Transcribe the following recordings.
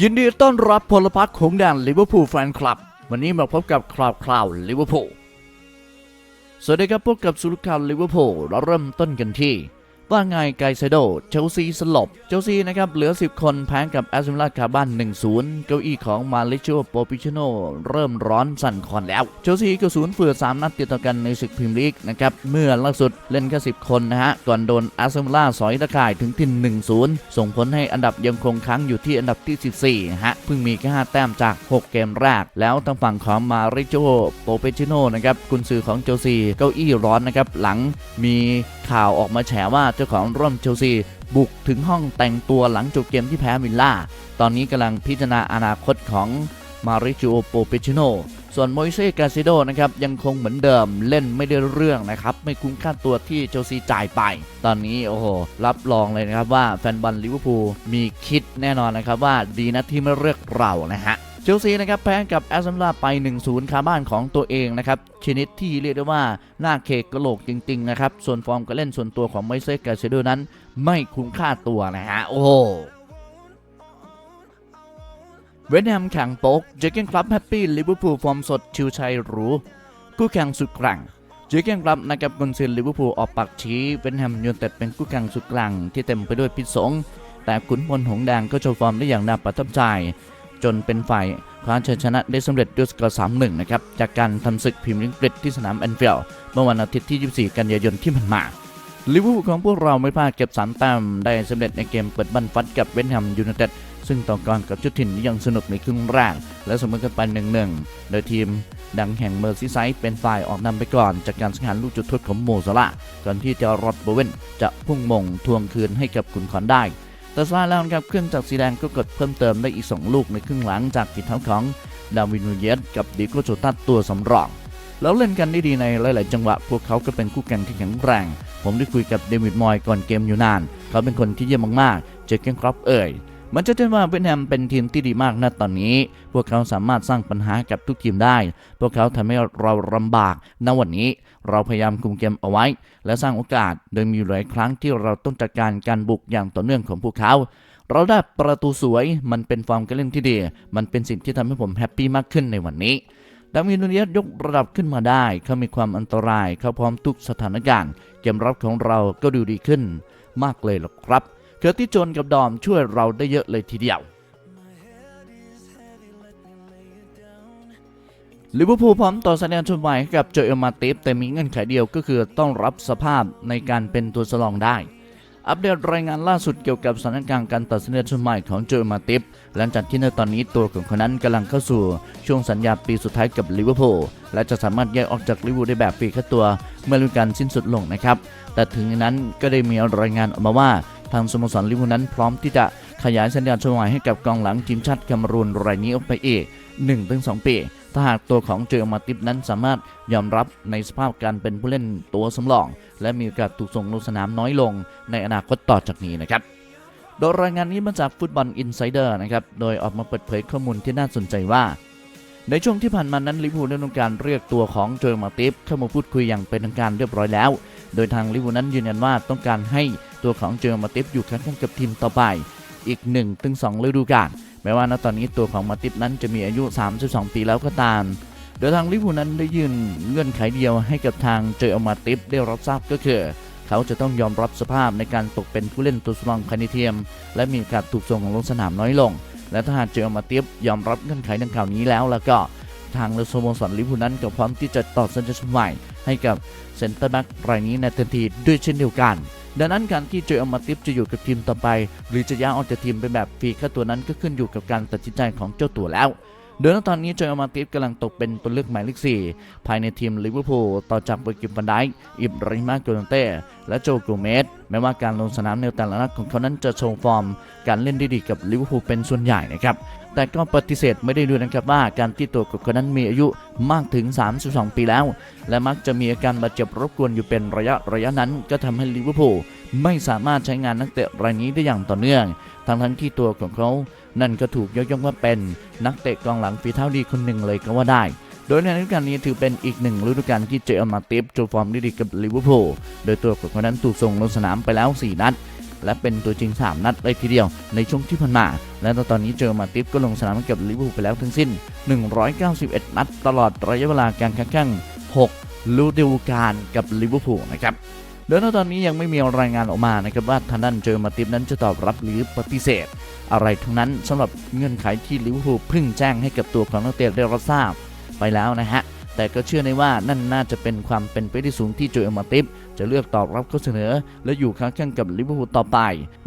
ยินดีต้อนรับพลพรรคของแดนลิเวอร์พูลแฟนคลับ วันนี้มาพบกับคราวคราวลิเวอร์พูลสวัสดีครับพบกับสุรุข่าวลิเวอร์พูลเราเริ่มต้นกันที่ ว่าไงไกเซโด เชลซีสลบ เชลซีนะครับเหลือ 10 คนแพ้กับแอสตันวิลล่าคาบ้าน 1-0 เก้าอี้ของมาลิโชโปปิชโนเริ่มร้อนสั่นคลอนแล้ว เชลซีก็ศูนย์เฟือ3นัดติดต่อกันในศึกพรีเมียร์ลีกนะครับ เมื่อล่าสุดเล่นแค่10 คนนะฮะ ก่อนโดนแอสตันวิลล่าสอยตะข่ายถึงที่1-0 ส่งผลให้อันดับยังคงค้างอยู่ที่อันดับที่ 14นะฮะ เพิ่งมีแค่5แต้มจาก 6 เกมแรก แล้วทางฝั่งของมาเริโจโปเปชิโนนะครับกุนซือของเชลซีเก้าอี้ร้อนนะครับหลังมีข่าวออกมาแฉว่าเจ้าของร่วมเชลซี บุกถึงห้องแต่งตัวหลังจบเกมที่แพ้วิลล่า ตอนนี้กำลังพิจารณาอนาคตของมาริโจโปเปชิโนส่วนโมอิเซ่กาซิโดนะครับยังคงเหมือนเดิมเล่นไม่ได้เรื่องนะครับ ไม่คุ้มค่าตัวที่เชลซีจ่ายไป ตอนนี้โอ้โห รับรองเลยนะครับว่าแฟนบอลลิเวอร์พูลมีคิดแน่นอนนะครับว่าดีนะที่ไม่เลือกเรานะฮะ เชลซีนะครับแพ้กับแอสตันวิลล่าไป 1-0คาบ้านของตัวเองนะครับชนิดที่เรียกได้ว่าหน้าเคกกระโหลกจริงๆนะครับส่วนฟอร์มการเล่นส่วนตัวของไมเซ่กาเซโดนั้น ไม่คุ้มค่าตัวนะฮะโอ้โหเวสต์แฮมแข่งโป๊กเจอเกนคลับแฮปปี้ลิเวอร์พูลฟอร์มสดชิวชัยหรูคู่แข่งสุดกร่งเจอเกนคลับนะครับกุนซือลิเวอร์พูลออกปากชี้เวสต์แฮมยูนเต็ดเป็นคู่แข่งสุดกร่งที่เต็มไปด้วยพิษสงแต่ขุนพลหงแดงก็โชว์ฟอร์มได้อย่างน่าประทับใจ จนเป็นฝ่ายคว้าชัยชนะได้สำเร็จด้วยสกอร์3-1 นะครับ จากการทำศึกพรีเมียร์ลีกอังกฤษที่สนามแอนฟิลด์เมื่อวันอาทิตย์ที่ 24 กันยายนที่ผ่านมาลิเวอร์พูลของพวกเราไม่พลาดเก็บ3แต้มได้สำเร็จในเกมเปิดบันฟัดกับเวสต์แฮมยูไนเต็ดซึ่งต่อกรกับชุดถิ่นยังสนุกในครึ่งแรกและเสมอกันไป1-1โดยทีมดังแห่งเมอร์ซีไซด์เป็นฝ่ายออกนำไปก่อน จากการสังหารลูกจุดโทษของโมซาลาก่อนที่จอรอดโบเวนจะพุ่งมงทวงคืนให้กับขุนขอนได้ แต่สลายแล้วครับเครื่องจักรสีแดงก็กดเพิ่มเติมได้อีก 2 ลูกในครึ่งหลังจากกิจเท้าของดาวินนูเยสกับดิโกโจตัสตัวสำรอง แล้วเล่นกันได้ดีในหลาย ๆ จังหวะ พวกเขาก็เป็นคู่แข่งที่แข็งแกร่งผมได้คุยกับเดวิดมอยก่อนเกมอยู่นาน เขาเป็นคนที่เยี่ยมมากๆ เจอเกนครอปเอ่ย มันจะเห็นว่าเวียดนามเป็นทีมที่ดีมากณตอนนี้ พวกเขาสามารถสร้างปัญหากับทุกทีมได้ พวกเขาทำให้เราลำบากณวันนี้ เราพยายามคุมเกมเอาไว้ และสร้างโอกาส โดยมีหลายครั้งที่เราต้องจัดการการบุกอย่างต่อเนื่องของพวกเขาเราได้ประตูสวย มันเป็นฟอร์มการเล่นที่ดี มันเป็นสิ่งที่ทำให้ผมแฮปปี้มากขึ้นในวันนี้ดาวินนูเนสยกระดับขึ้นมาได้ เขามีความอันตราย เขาพร้อมทุกสถานการณ์ เกมรับของเราก็ดูดีขึ้น มากเลยหรอกครับ เคอร์ติจนกับดอมช่วยเราได้เยอะเลยทีเดียวลิเวอร์พูลพร้อมต่อสัญญาณชนใหม่กับโจเอลมาติฟแต่มีเงื่อนไขเดียวก็คือต้องรับสภาพในการเป็นตัวสลองได้ อัปเดตรายงานล่าสุดเกี่ยวกับสถานการณ์การตัดสินใจชนใหม่ของโจเอลมาติฟหลังจากที่ในตอนนี้ตัวของคนนั้นกำลังเข้าสู่ ช่วงสัญญาปีสุดท้ายกับลิเวอร์พูลและจะสามารถแยกออกจากลิเวอร์พูลได้แบบฟรีค่าตัว เมื่อฤดูกาลสิ้นสุดลงนะครับแต่ถึงนั้นก็ได้มีรายงานออกมาว่า ทางสโมสรลิเวอร์พูลนั้นพร้อมที่จะขยายสัญญาชนใหม่ให้กับกองหลังทีมชาติแคมรูนรายนี้ออกไปอีก1-2 ปี ถ้าหากตัวของเจอมาติฟนั้นสามารถยอมรับในสภาพการเป็นผู้เล่นตัวสำรอง และมีโอกาสถูกส่งลงสนามน้อยลงในอนาคตต่อจากนี้นะครับ โดยรายงานนี้มาจากฟุตบอลอินไซเดอร์นะครับ โดยออกมาเปิดเผยข้อมูลที่น่าสนใจว่า ในช่วงที่ผ่านมานั้นลิเวอร์พูลได้ทำการเรียกตัวของโจมาติฟเข้ามาพูดคุยอย่างเป็นทางการเรียบร้อยแล้ว โดยทางลิเวอร์พูลนั้นยืนยันว่าต้องการให้ ตัวของโจอมาติฟอยู่ข้างๆกับทีมต่อไปอีก1ถึง2ฤดูกาลแม้ว่าณตอนนี้ตัวของมาติฟนั้นจะมีอายุ 32 ปีแล้วก็ตาม โดยทางลิพูนั้นได้ยื่นเงื่อนไขเดียวให้กับทางเจอมาติฟได้รับทราบก็คือ เขาจะต้องยอมรับสภาพในการตกเป็นผู้เล่นตัวสำรองคานิเทียม และมีกาสถูกส่งลงสนามน้อยลง และถ้าหากเจอมาติฟยอมรับเงื่อนไขดังกล่าวนี้แล้วแล้วก็ทางสโมสรลิเวอร์พูนั้นก็พร้อมที่จะต่อสัญญาใหม่ให้กับเซนเตอร์แบ็กรายนี้ในทันทีด้วยเช่นเดียวกัน ดังนั้นการที่เจอมาติฟจะอยู่กับทีมต่อไป หรือจะย้ายออกจากทีมไปแบบฟรีค่าตัวนั้นก็ขึ้นอยู่กับการตัดสินใจของเจ้าตัวแล้ว โดยณตอนนี้จอมาติฟกำลังตกเป็นตัวเลือกหมายเลข4ภายในทีมลิเวอร์พูลต่อจากเบอร์กิมบันไดอิบราฮิมาโกลเต้และโจโกเมสแม้ว่าการลงสนามในแต่ละนัดของเขานั้นจะโชว์ฟอร์ม การเล่นได้ดีกับลิเวอร์พูลเป็นส่วนใหญ่นะครับแต่ก็ปฏิเสธไม่ได้ด้วยนะครับว่าการที่ตัวกับคนนั้นมีอายุมากถึง 32 ปีแล้ว และมักจะมีอาการบาดเจ็บรบกวนอยู่เป็นระยะระยะนั้น ก็ทำให้ลิเวอร์พูลไม่สามารถใช้งานนักเตะรายนี้ได้อย่างต่อเนื่อง ทั้งทั้งที่ตัวของเขา นั่นก็ถูกยกย่องว่าเป็นนักเตะกองหลังฝีเท้าดีคนหนึ่งเลยก็ว่าได้ โดยในฤดูกาลนี้ถือเป็นอีกหนึ่งฤดูกาลที่เจอมาติฟโชว์ฟอร์มได้ดีกับลิเวอร์พูล โดยตัวของเขานั้นถูกส่งลงสนามไปแล้ว 4 นัด และเป็นตัวจริง 3 นัดเลยทีเดียวในช่วงที่ผ่านมา และตอนนี้เจอมาติฟก็ลงสนามกับลิเวอร์พูลไปแล้วทั้งสิ้น 191 นัด ตลอดระยะเวลาการแข่งขัน6ฤดูกาลกับลิเวอร์พูลนะครับ โดยณตอนนี้ยังไม่มีรายงานออกมานะครับว่าทางด้านเจอมาติฟนั้นจะตอบรับหรือปฏิเสธ อะไรทั้งนั้นสำหรับเงื่อนไขที่ลิเวอร์พูลเพิ่งแจ้งให้กับตัวของนักเตะได้รับทราบไปแล้วนะฮะแต่ก็เชื่อในว่านั่นน่าจะเป็นความเป็นไปได้สูงที่โจเอลมาติฟจะเลือกตอบรับข้อเสนอ และอยู่ค้างแข่งกับลิเวอร์พูลต่อไป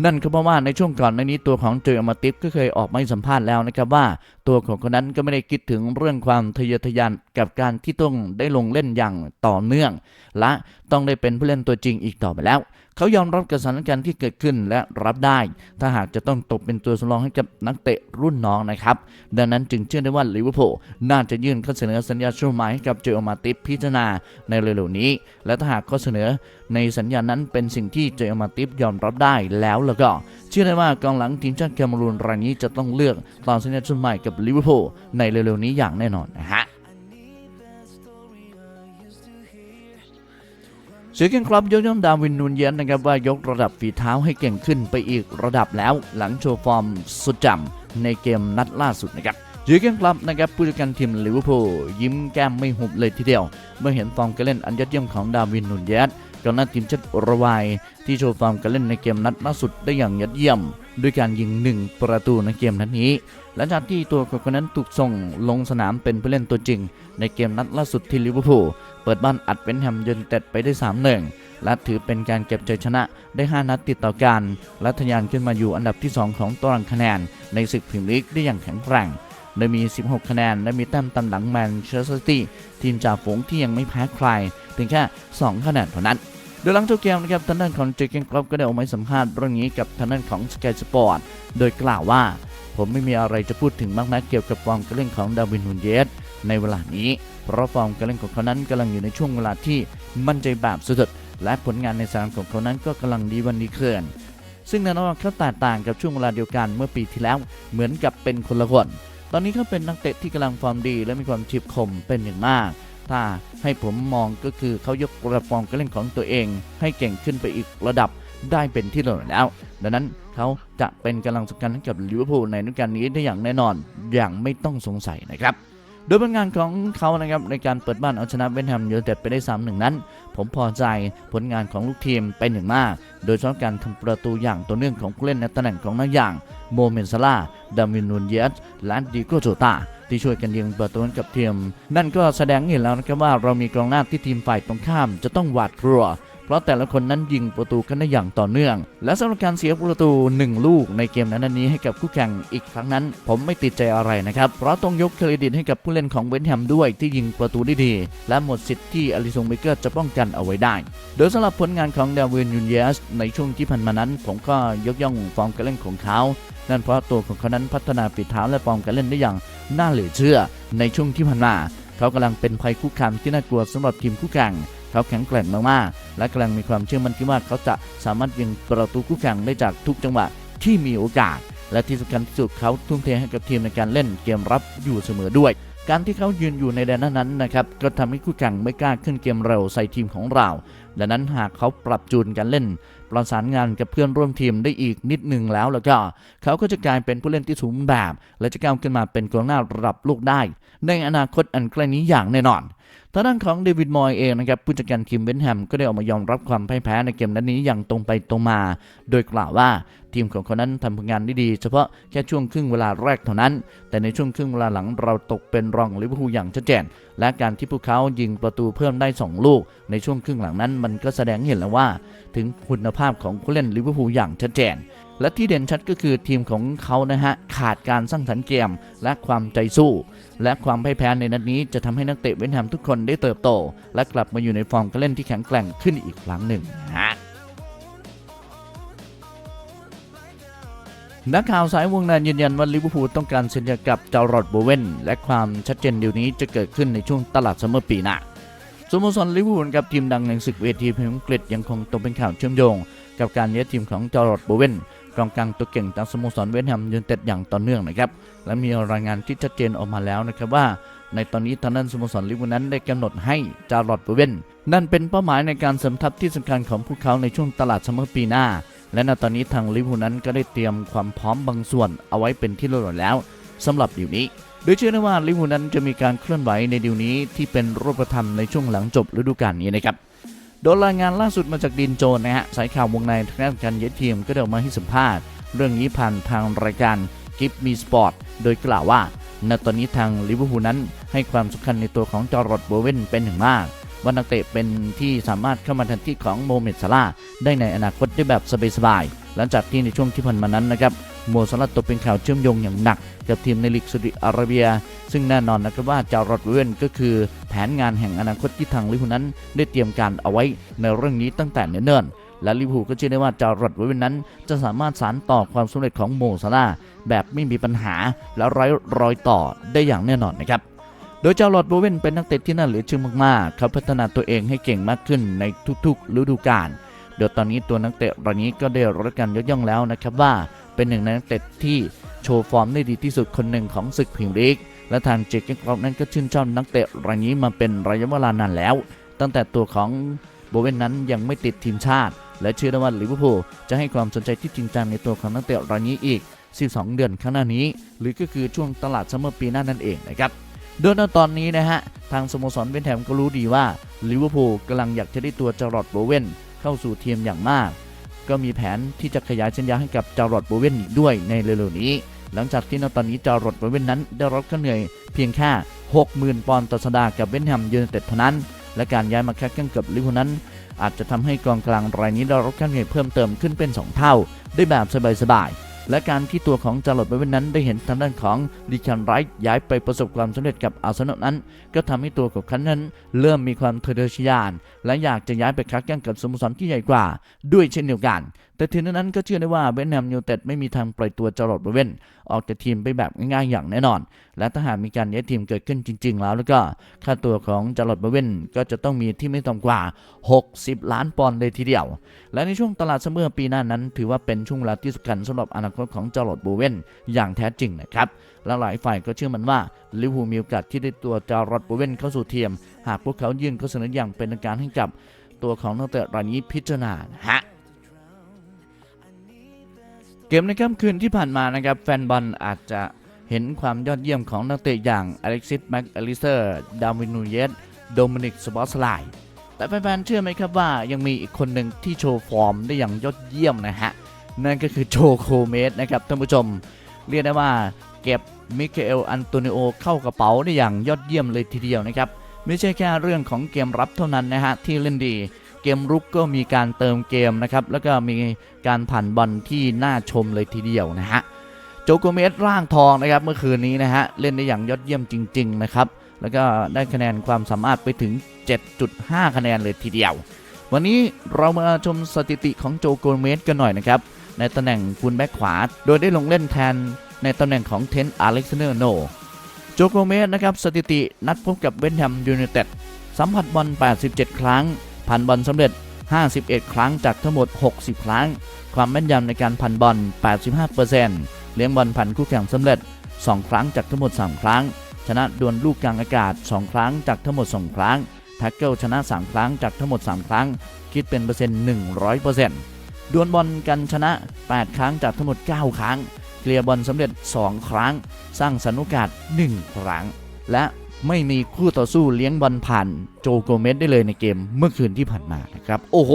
นั่นก็เพราะว่าในช่วงก่อนหน้านี้ตัวของโจเอลมาติฟก็เคยออกมาสัมภาษณ์แล้วนะครับว่า ตัวของคนนั้นก็ไม่ได้คิดถึงเรื่องความทะเยอทะยานกับการที่ต้องได้ลงเล่นอย่างต่อเนื่อง และต้องได้เป็นผู้เล่นตัวจริงอีกต่อไปแล้ว เขายอมรับกับสถานการณ์ที่เกิดขึ้นและรับได้ ถ้าหากจะต้องตกเป็นตัวสำรองให้กับนักเตะรุ่นน้องนะครับ ดังนั้นจึงเชื่อได้ว่าลิเวอร์พูลน่าจะยื่นข้อเสนอสัญญาช่วหมายกับเจอมาติพิจารณาในเร็วๆนี้ และถ้าหากข้อเสนอในสัญญานั้นเป็นสิ่งที่เจอมาติยอมรับได้แล้วแล้วก็ เชื่อได้ว่ากองหลังทีมชาติแคเมรูนรายนี้จะต้องเลือกต่อสัญญาช่วงใหม่กับลิเวอร์พูลในเร็วๆนี้อย่างแน่นอนนะฮะเสือเก่งครับยกย่องดาวินนูนเยนนะครับว่ายกระดับฝีเท้าให้เก่งขึ้นไปอีกระดับแล้วหลังโชว์ฟอร์มสุดจำในเกมนัดล่าสุดนะครับเสือเก่งครับนะครับผู้จัดการทีมลิเวอร์พูลยิ้มแก้มไม่หุบเลยทีเดียว เมื่อเห็นฟอร์มการเล่นอันยอดเยี่ยมของดาวินนูนเยน กองหน้าทีมชาติอุรุกวัยที่โชว์ฟอร์มการเล่นในเกมนัดล่าสุดได้อย่างยอดเยี่ยม ด้วยการยิงหนึ่งประตูในเกมนัดนี้หลังจากที่ตัวคนนั้นถูกส่งลงสนามเป็นผู้เล่นตัวจริง ในเกมนัดล่าสุดที่ลิเวอร์พูลเปิดบ้านอัดเวนแฮมยูไนเต็ดไปได้3-1และถือเป็นการเก็บใจชนะได้ 5 นัดติดต่อกัน และทะยานขึ้นมาอยู่อันดับที่ 2 ของตารางคะแนน ในศึกพรีเมียร์ลีกได้อย่างแข็งแกร่งโดยมี 16 คะแนน และมีแต้มตามหลังแมนเชสเตอร์ซิตี้ทีมจ่าฝูงที่ยังไม่แพ้ใคร พียงแค่ 2 คะแนนเท่านั้นโดยหลังจบเกมนะครับทางด้านของเจเกนกรอบก็ได้ออกมาสัมภาษณ์เรื่องนี้กับทางด้านของสกายสปอร์ตโดยกล่าวว่า ผมไม่มีอะไรจะพูดถึงมากนักเกี่ยวกับฟอร์มการเล่นของดาวินฮุนเยสในเวลานี้ เพราะฟอร์มการเล่นของเขานั้นกำลังอยู่ในช่วงเวลาที่มั่นใจแบบสุดๆและผลงานในสนามของเขานั้นก็กำลังดีวันดีเกินซึ่งแน่นอนเขาแตกต่างกับช่วงเวลาเดียวกันเมื่อปีที่แล้วเหมือนกับเป็นคนละคนตอนนี้เขาเป็นนักเตะที่กำลังฟอร์มดี และมีความเฉียบคมเป็นอย่างมาก ถ้าให้ผมมองก็คือเขายกระดับฟอร์มการเล่นของตัวเอง ให้เก่งขึ้นไปอีกระดับได้เป็นที่เรียบแล้ว ดังนั้นเขาจะเป็นกำลังสำคัญให้กับลิเวอร์พูลในฤดูกาลนี้ได้อย่างแน่นอนอย่างไม่ต้องสงสัยนะครับโดยผลงานของเขานะครับในการเปิดบ้านเอาชนะเวนแฮมยูไนเต็ดไปได้ 3-1 นั้น ผมพอใจผลงานของลูกทีมเป็นอย่างมาก โดยเฉพาะการทำประตูอย่างต่อเนื่องของผู้เล่นในตำแหน่งของนักอย่าง โมเมนซาลาดามินนูนเยสและดิโกโจตา ที่ช่วยกันยิงประตูให้กับเทียม นั่นก็แสดงเห็นแล้วนะครับว่าเรามีกองหน้าที่ทีมฝ่ายตรงข้ามจะต้องหวาดกลัวเพราะแต่ละคนนั้นยิงประตูกันได้อย่างต่อเนื่อง และสำหรับการเสียประตู 1 ลูกในเกมนั้นนี้ให้กับคู่แข่งอีกครั้งนั้น ผมไม่ติดใจอะไรนะครับ เพราะต้องยกเครดิตให้กับผู้เล่นของเวนแฮมด้วยที่ยิงประตูได้ดี และหมดสิทธิ์ที่อลิซงเบเกอร์จะป้องกันเอาไว้ได้ โดยสำหรับผลงานของเดวินยูนเยสในช่วงที่ผ่านมานั้น ผมก็ยกย่องฟอร์มการเล่นของเขา นั่นเพราะตัวของเขานั้นพัฒนาฝีเท้าและฟอร์มการเล่นได้อย่าง น่าเหลือเชื่อ ในช่วงที่ผ่านมาเขากำลังเป็นภัยคุกคามที่น่ากลัวสำหรับทีมคู่แข่งเขาแข็งแกร่งมากๆ และกำลังมีความเชื่อมั่นที่ว่าเขาจะสามารถยิงประตูคู่แข่งได้จากทุกจังหวะที่มีโอกาส และที่สำคัญที่สุดเขาทุ่มเทให้กับทีมในการเล่นเกมรับอยู่เสมอด้วย การที่เขายืนอยู่ในแดนนั้นนะครับก็ทำให้คู่แข่งไม่กล้าขึ้นเกมเร็วใส่ทีมของเรา ดังนั้นหากเขาปรับจูนการเล่น ประสานงานกับเพื่อนร่วมทีมได้อีกนิดหนึ่งแล้วแล้วก็ เขาก็จะกลายเป็นผู้เล่นที่สมบูรณ์แบบ และจะก้าวขึ้นมาเป็นกองหน้าระดับโลกได้ ในอนาคตอันใกล้นี้อย่างแน่นอน ทางด้านของเดวิดมอยเองนะครับผู้จัดการทีมเบนแฮมก็ได้ออกมายอมรับความพ่ายแพ้ในเกมนัดนี้อย่างตรงไปตรงมา โดยกล่าวว่าทีมของเขานั้นทำผลงานได้ดีเฉพาะแค่ช่วงครึ่งเวลาแรกเท่านั้น แต่ในช่วงครึ่งเวลาหลังเราตกเป็นรองลิเวอร์พูลอย่างชัดเจน และการที่พวกเขายิงประตูเพิ่มได้ 2 ลูก ในช่วงครึ่งหลังนั้นมันก็แสดงเห็นแล้วว่า ถึงคุณภาพของผู้เล่นลิเวอร์พูลอย่างชัดเจน และที่เด่นชัดก็คือทีมของเขานะฮะขาดการสร้างสรรค์เกมและความใจสู้ และความพ่ายแพ้ในนัดนี้จะทำให้นักเตะเวนแฮมทุกคนได้เติบโต และกลับมาอยู่ในฟอร์มการเล่นที่แข็งแกร่งขึ้นอีกครั้งหนึ่งฮะนักข่าวสายวงในยืนยันว่าลิเวอร์พูลต้องการเซ็นสัญญากับจารอดโบเวนและความชัดเจนเดี๋ยวนี้จะเกิดขึ้นในช่วงตลาดซัมเมอร์ปีหน้าสโมสรลิเวอร์พูลกับทีมดังในศึกเวทีพรีเมียร์อังกฤษยังคงตกเป็นข่าวเชื่อมโยง กับการย้ายทีมของจารอดโบเวน กองกลางตัวเก่งจากสโมสรเวสต์แฮมยูไนเต็ดอย่างต่อเนื่องนะครับและมีรายงานที่ชัดเจนออกมาแล้วนะครับว่า ในตอนนี้ทางด้านสโมสรลิเวอร์พูลนั้นได้กำหนดให้จารอดโบเวนนั่นเป็นเป้าหมายในการเสริมทัพที่สำคัญของพวกเขาในช่วงตลาดซัมเมอร์ปีหน้า และณตอนนี้ทางลิเวอร์พูลนั้นก็ได้เตรียมความพร้อมบางส่วนเอาไว้เป็นที่เรียบร้อยแล้วสำหรับดีลนี้โดยเชื่อได้ว่าลิเวอร์พูลนั้นจะมีการเคลื่อนไหวในดีลนี้ที่เป็นรูปธรรมในช่วงหลังจบฤดูกาลนี้นะครับ โดยรายงานล่าสุดมาจากดินโจนนะฮะสายข่าววงในทางด้านการเย็ดทีมก็ได้ออกมาให้สัมภาษณ์ เรื่องนี้ผ่านทางรายการกิฟมีสปอร์ตโดยกล่าวว่าณตอนนี้ทางลิเวอร์พูลนั้นให้ความสำคัญในตัวของจอร์ดโบเวนเป็นอย่างมากว่านักเตะเป็นที่สามารถเข้ามาแทนที่ของโมเมดซาลาได้ในอนาคตได้แบบสบายๆหลังจากที่ในช่วงที่ผ่านมานั้นนะครับ โมซาลาห์ตกเป็นข่าวเชื่อมโยงอย่างหนัก กับทีมในลีกซาอุดิอาระเบีย ซึ่งแน่นอนนะครับว่าจารอดเวนก็คือแผนงานแห่งอนาคตที่ทางลิเวอร์พูลนั้น ได้เตรียมการเอาไว้ในเรื่องนี้ตั้งแต่เนิ่นๆและลิเวอร์พูลก็เชื่อได้ว่าจารอดเวนนั้น จะสามารถสานต่อความสำเร็จของโมซาลาห์แบบไม่มีปัญหาและไร้รอยต่อได้อย่างแน่นอนนะครับโดยเจ้าหลอดโบเวนเป็นนักเตะที่น่าเหลือเชื่อมากๆ เขาพัฒนาตัวเองให้เก่งมากขึ้นในทุกๆฤดูกาลโดยตอนนี้ตัวนักเตะรายนี้ก็ได้รับการยกย่องแล้วนะครับว่า เป็นหนึ่งในนักเตะที่โชว์ฟอร์มได้ดีที่สุดคนหนึ่งของศึกพรีเมียร์ลีก และทางเจคเกนครอปนั้นก็ชื่นชอบนักเตะรายนี้มาเป็นระยะเวลานานแล้ว ตั้งแต่ตัวของโบเวนนั้นยังไม่ติดทีมชาติ และเชื่อได้ว่าลิเวอร์พูลจะให้ความสนใจที่จริงจังในตัวของนักเตะรายนี้อีก 12 เดือนข้างหน้านี้ หรือก็คือช่วงตลาดซัมเมอร์ปีหน้านั่นเองนะครับโดยณตอนนี้นะฮะทางสโมสรเวนแฮมก็รู้ดีว่าลิเวอร์พูลกำลังอยากจะได้ตัวจารอดโบเวนเข้าสู่ทีมอย่างมาก ก็มีแผนที่จะขยายสัญญาให้กับจารอดโบเวนอีกด้วยในเร็วๆนี้ หลังจากที่ณตอนนี้จารอดโบเวนนั้นได้รับค่าเหนื่อยเพียงแค่ 60,000 ปอนด์ต่อสัปดาห์กับเวนแฮมยูไนเต็ดเท่านั้น และการย้ายมาแค่กันกับลิเวอร์พูลนั้น อาจจะทำให้กองกลางรายนี้ได้รับค่าเหนื่อยเพิ่มเติมขึ้นเป็น 2 เท่า ได้แบบสบายๆ และการที่ตัวของจารลดไบเวนนั้นได้เห็นทางด้านของดิชันไรท์ย้ายไปประสบความสำเร็จกับอาร์เซนอลนั้น ก็ทำให้ตัวของเขานั้น เริ่มมีความทะเยอทะยาน และอยากจะย้ายไปคักแย่งกับสโมสรที่ใหญ่กว่า ด้วยเช่นเดียวกัน แต่ทีนี้นั้นก็เชื่อได้ว่าเวนแฮมยูเต็ดไม่มีทางปล่อยตัวจรอดโบเวนออกจากทีมไปแบบง่ายๆอย่างแน่นอน และถ้าหากมีการย้ายทีมเกิดขึ้นจริง ๆ แล้วแล้วก็ค่าตัวของจรอดโบเวนก็จะต้องมีที่ไม่ต่ำกว่า 60 ล้านปอนด์เลยทีเดียว และในช่วงตลาดซัมเมอร์ปีหน้านั้น ถือว่าเป็นช่วงเวลาที่สำคัญสำหรับอนาคตของจรอดโบเวนอย่างแท้จริงนะครับและหลายฝ่ายก็เชื่อมันว่าลิเวอร์พูลมีโอกาสที่ได้ตัวจารอดโบเวนเข้าสู่ทีมหากพวกเขายื่นข้อเสนออย่างเป็นทางการให้กับตัวของนักเตะรายนี้พิจารณาฮะ เกมในค่ำคืนที่ผ่านมานะครับแฟนบอลอาจจะเห็นความยอดเยี่ยมของนักเตะอย่างอเล็กซิสแม็กอลิเตอร์ดาวินูเยสโดมินิกสปอสไลน์แต่แฟนๆเชื่อไหมครับว่ายังมีอีกคนหนึ่งที่โชว์ฟอร์มได้อย่างยอดเยี่ยมนะฮะ นั่นก็คือโจโคเมสนะครับท่านผู้ชม เรียกได้ว่าเก็บมิเกลอันโตนิโอเข้ากระเป๋าได้อย่างยอดเยี่ยมเลยทีเดียวนะครับ ไม่ใช่แค่เรื่องของเกมรับเท่านั้นนะฮะที่เล่นดี เกมรุกก็มีการเติมเกมนะครับ แล้วก็มีการผ่านบอลที่น่าชมเลยทีเดียวนะฮะโจโกเมสร่างทองนะครับเมื่อคืนนี้นะฮะเล่นได้อย่างยอดเยี่ยมจริง ๆ นะครับ แล้วก็ได้คะแนนความสามารถไปถึง 7.5 คะแนนเลยทีเดียว วันนี้เรามาชมสถิติของโจโกเมสกันหน่อยนะครับในตำแหน่งฟูลแบ็กขวา โดยได้ลงเล่นแทนในตำแหน่งของเทนต์อเล็กซานเดอร์โนโจโกเมสนะครับสถิตินัดพบกับเวนแฮมยูไนเต็ดสัมผัสบอล 87 ครั้ง ผ่านบอลสำเร็จ 51 ครั้งจากทั้งหมด 60 ครั้ง ความแม่นยำในการผ่านบอล 85%เลี้ยงบอลผ่านคู่แข่งสำเร็จ 2 ครั้งจากทั้งหมด 3 ครั้ง ชนะดวลลูกกลางอากาศ 2 ครั้งจากทั้งหมด 2 ครั้งแท็กเกิลชนะ 3 ครั้งจากทั้งหมด 3 ครั้ง คิดเป็นเปอร์เซ็นต์ 100%ดวลบอลกันชนะ 8 ครั้งจากทั้งหมด 9 ครั้ง เคลียร์บอลสำเร็จ 2 ครั้ง สร้างสรรค์โอกาส1ครั้ง และ ไม่มีคู่ต่อสู้เลี้ยงบอลผ่านโจโกเมสได้เลยในเกมเมื่อคืนที่ผ่านมานะครับ โอ้โห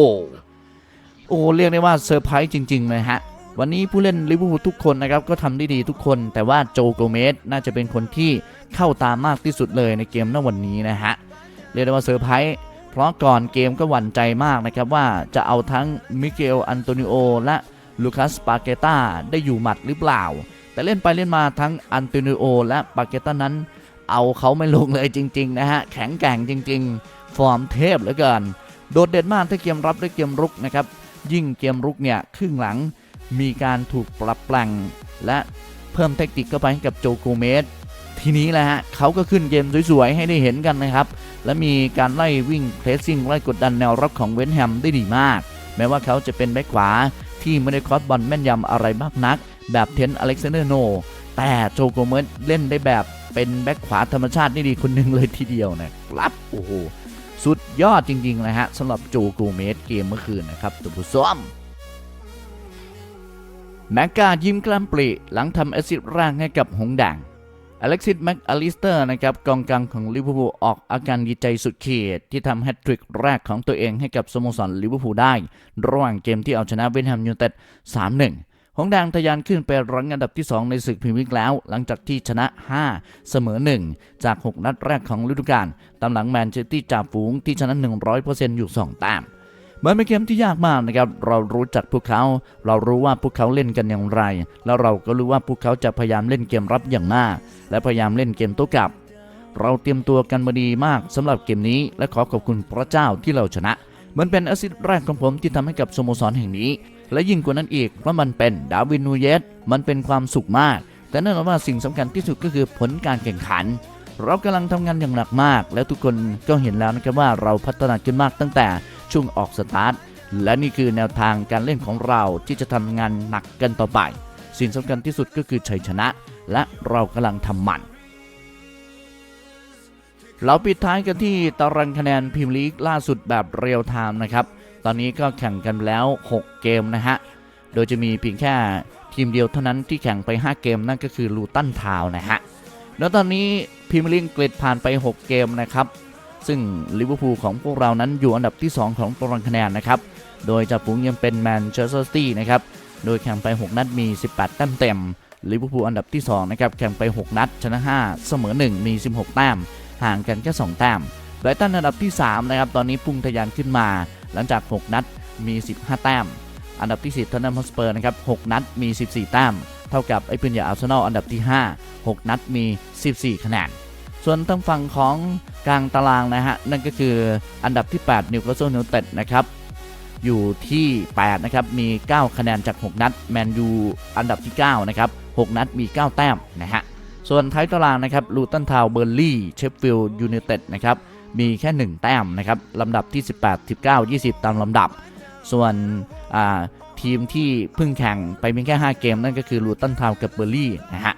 โอ้โหเรียกได้ว่าเซอร์ไพรส์จริง ๆ เลยฮะ วันนี้ผู้เล่นลิเวอร์พูลทุกคนนะครับก็ทำได้ดีทุกคน แต่ว่าโจโกเมสน่าจะเป็นคนที่เข้าตามากที่สุดเลยในเกมณวันนี้นะฮะ เรียกได้ว่าเซอร์ไพรส์เพราะก่อนเกมก็หวั่นใจมากนะครับว่าจะเอาทั้งมิเกลอันโตนิโอและลูคัสปาเกตาได้อยู่หมัดหรือเปล่า แต่เล่นไปเล่นมาทั้งอันโตนิโอและปาเกตานั้น เอาเขาไม่ลงเลยจริง ๆ นะฮะ แข็งแกร่งจริง ๆ ฟอร์มเทพเหลือเกิน โดดเด่นมากทั้งเกมรับและเกมรุกนะครับ ยิ่งเกมรุกเนี่ยครึ่งหลังมีการถูกปรับแปลงและเพิ่มเทคนิคเข้าไปให้กับโจโกเมสทีนี้แหละฮะเขาก็ขึ้นเกมสวยๆ ให้ได้เห็นกันนะครับ และมีการไล่วิ่งเพรสซิ่งไล่กดดันแนวรับของเวนแฮมได้ดีมาก แม้ว่าเขาจะเป็นแบ็คขวาที่ไม่ได้คอสบอลแม่นยำอะไรมากนัก แบบเทนอเล็กซานเดอร์โน แต่โจโกเมสเล่นได้แบบ เป็นแบ็คขวาธรรมชาติได้ดีคนหนึ่งเลยทีเดียวนะครับโอ้โหสุดยอดจริงๆนะฮะสำหรับจโกเมสเกมเมื่อคืนนะครับตัวผู้ซ้อมแมกกายิ้มกล้ามปรีหลังทำแอซิสต์แรกให้กับหงส์แดงอเล็กซิสแม็กอลิสเตอร์นะครับกองกลางของลิเวอร์พูลออกอาการดีใจสุดขีดที่ทำแฮตทริกแรกของตัวเองให้กับสโมสรลิเวอร์พูลได้ ระหว่างเกมที่เอาชนะเวสต์แฮมยูไนเต็ด3-1 หงแดงทะยานขึ้นไปรั้งอันดับที่ 2 ในศึกพรีเมียร์ลีกแล้ว หลังจากที่ชนะ 5 เสมอ 1 จาก 6 นัดแรกของฤดูกาลตามหลังแมนเชสเตอร์จ่าฝูงที่ชนะ 100%อยู่ 2 แต้มมันเป็นเกมที่ยากมากนะครับ เรารู้จักพวกเขา เรารู้ว่าพวกเขาเล่นกันอย่างไร แล้วเราก็รู้ว่าพวกเขาจะพยายามเล่นเกมรับอย่างมาก และพยายามเล่นเกมโต้กลับ เราเตรียมตัวกันมาดีมากสำหรับเกมนี้ และขอขอบคุณพระเจ้าที่เราชนะ มันเป็นแอสซิสต์แรกของผมที่ทำให้กับสโมสรแห่งนี้ และยิ่งกว่านั้นอีกเพราะมันเป็นดาวินนูเยสมันเป็นความสุขมาก แต่แน่นอนว่าสิ่งสำคัญที่สุดก็คือผลการแข่งขัน เรากำลังทำงานอย่างหนักมาก และทุกคนก็เห็นแล้วนะครับว่าเราพัฒนาขึ้นมากตั้งแต่ช่วงออกสตาร์ทและนี่คือแนวทางการเล่นของเราที่จะทำงานหนักกันต่อไป สิ่งสำคัญที่สุดก็คือชัยชนะ และเรากำลังทำมันเราปิดท้ายกันที่ตารางคะแนนพรีเมียร์ลีกล่าสุดแบบเรียลไทม์นะครับ ตอนนี้ก็แข่งกันแล้ว 6 เกมนะฮะ โดยจะมีเพียงแค่ทีมเดียวเท่านั้นที่แข่งไป 5 เกมนั่นก็คือลูตันทาวน์นะฮะ แล้วตอนนี้พรีเมียร์ลีกอังกฤษผ่านไป 6 เกมนะครับ ซึ่งลิเวอร์พูลของพวกเรานั้นอยู่อันดับที่ 2 ของตารางคะแนนนะครับ โดยจ่าฝูงยังเป็นแมนเชสเตอร์ซิตี้นะครับ โดยแข่งไป 6 นัดมี 18 แต้มเต็มลิเวอร์พูลอันดับที่2นะครับแข่งไป 6 นัดชนะ 5 เสมอ 1 มี 16 แต้ม ห่างกันแค่ 2 แต้ม ไบรตันอันดับที่3นะครับตอนนี้พุ่งทะยานขึ้นมา หลังจาก 6 นัดมี 15 แต้ม อันดับที่ 10ทอนนัมฮอสเปอร์นะครับ6นัดมี 14 แต้ม เท่ากับไอ้ปืนใหญ่อาร์เซนอลอันดับที่ 5 6 นัดมี 14 คะแนนส่วนทางฝั่งของกลางตารางนะฮะนั่นก็คืออันดับที่ 8 นิวคาสเซิลยูไนเต็ดนะครับอยู่ที่ 8 นะครับ มี 9 คะแนนจาก 6 นัด แมนยูอันดับที่ 9 นะครับ 6 นัดมี 9 แต้ม นะฮะ ส่วนท้ายตารางนะครับ ลูตันทาวเบอร์ลี่ เชฟฟิลด์ยูไนเต็ด นะครับ มีแค่ 1 แต้มนะครับลำดับที่ 18 19 20 ตามลำดับ ส่วนทีมที่เพิ่งแข่งไปเพียงแค่ 5 เกมนั่นก็คือลูตันทาวกับเบอร์ลี่นะฮะ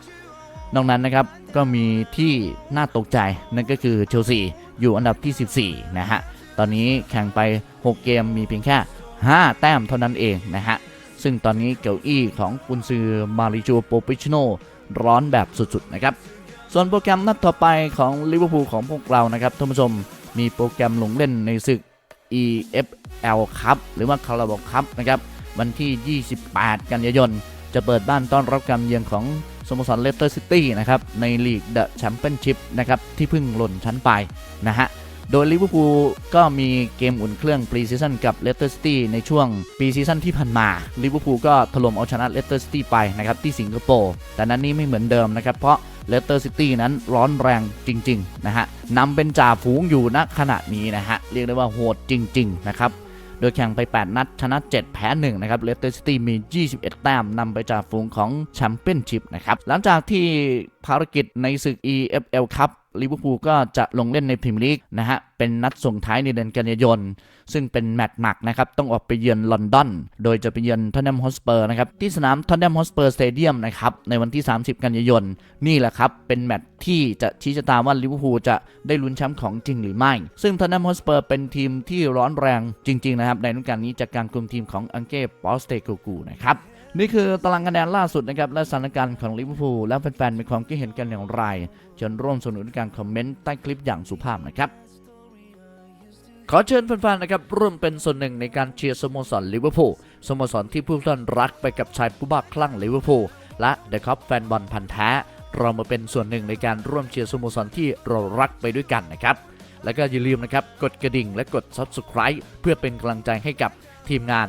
นอกนั้นนะครับก็มีที่น่าตกใจนั่นก็คือเชลซีอยู่อันดับที่ 14 นะฮะ ตอนนี้แข่งไป 6 เกมมีเพียงแค่ 5 แต้มเท่านั้นเองนะฮะ ซึ่งตอนนี้เก้าอี้ของกุนซือมาริโจโปปิชโนร้อนแบบสุดๆนะครับ ส่วนโปรแกรมนัดต่อไปของลิเวอร์พูลของพวกเรานะครับท่านผู้ชมมีโปรแกรมลงเล่นในศึก EFL ครับหรือว่าคาราบาครับนะครับวันที่ 28 กันยายน จะเปิดบ้านต้อนรับการเยือนของสโมสรเลสเตอร์ซิตี้นะครับในลีกเดอะแชมเปี้ยนชิพนะครับที่เพิ่งหล่นชั้นไปนะฮะโดยลิเวอร์พูลก็มีเกมอุ่นเครื่องปรีซีซั่นกับเลสเตอร์ซิตี้ในช่วงปีซีซั่นที่ผ่านมาลิเวอร์พูลก็ถล่มเอาชนะเลสเตอร์ซิตี้ไปนะครับที่สิงคโปร์แต่นั้นนี้ไม่เหมือนเดิมนะครับเพราะ เลสเตอร์ซิตี้นั้นร้อนแรงจริง ๆ นะฮะนำเป็นจ่าฝูงอยู่ณขณะนี้นะฮะ เรียกได้ว่าโหดจริง ๆ นะครับ โดยแข่งไป 8 นัด ชนะ 7 แพ้ 1 นะครับเลสเตอร์ซิตี้มี 21 แต้มนำไปจากฝูงของแชมเปี้ยนชิพนะครับ หลังจากที่ภารกิจในศึก EFL ครับ ลิเวอร์พูลก็จะลงเล่นในพรีเมียร์ลีกนะฮะ เป็นนัดส่งท้ายในเดือนกันยายน ซึ่งเป็นแมตช์หนักนะครับ ต้องออกไปเยือนลอนดอน โดยจะไปเยือนทอนแนมฮอสเปอร์นะครับ ที่สนามทอนแนมฮอสเปอร์สเตเดียมนะครับ ในวันที่ 30 กันยายน นี่แหละครับ เป็นแมตช์ที่จะชี้ชะตาว่าลิเวอร์พูลจะได้ลุ้นแชมป์ของจริงหรือไม่ ซึ่งทอนแนมฮอสเปอร์เป็นทีมที่ร้อนแรงจริงๆนะครับในฤดูกาลนี้จากการคุมทีมของอังเก้ปอสเตโกกูนะครับ นี่คือตารางคะแนนล่าสุดนะครับและสถานการณ์ของลิเวอร์พูลและแฟนๆมีความคิดเห็นกันอย่างไรเชิญร่วมสนุนการคอมเมนต์ใต้คลิปอย่างสุภาพนะครับ ขอเชิญแฟนๆนะครับร่วมเป็นส่วนหนึ่งในการเชียร์สโมสรลิเวอร์พูลสโมสรที่ผู้ท่านรักไปกับชายผู้บ้าคลั่งลิเวอร์พูลและเดอะคอปแฟนบอลพันธ์แท้ เรามาเป็นส่วนหนึ่งในการร่วมเชียร์สโมสรที่เรารักไปด้วยกันนะครับแล้วก็อย่าลืมนะครับกดกระดิ่งและกด Subscribe เพื่อเป็นกำลังใจให้กับทีมงาน